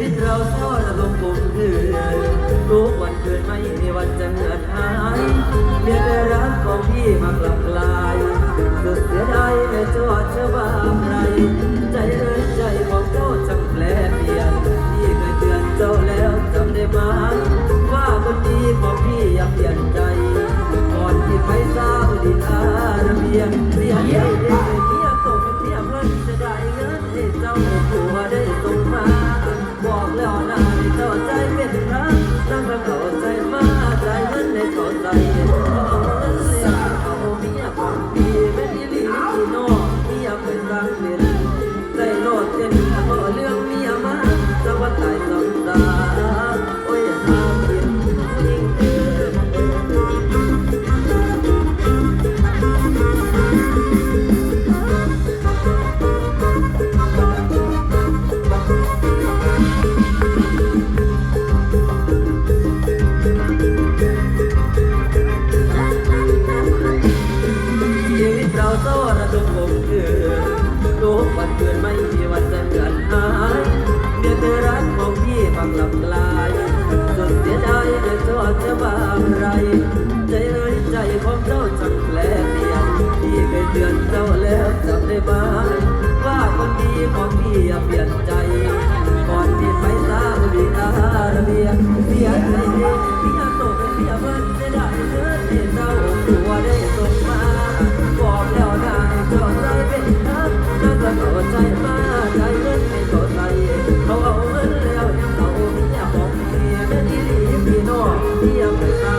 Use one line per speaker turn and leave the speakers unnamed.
วิตเราซ่อนระดมกลมเกลือทุกวันเกิดไม่มีวันจะเหนื่อยหายเมียแต่รักของพี่มากลับกลายสุดเสียดายแม่จอดเชื่อว่าใคร ความลำลายสุดเสียดายเธอชอบจะบางไร 一样奔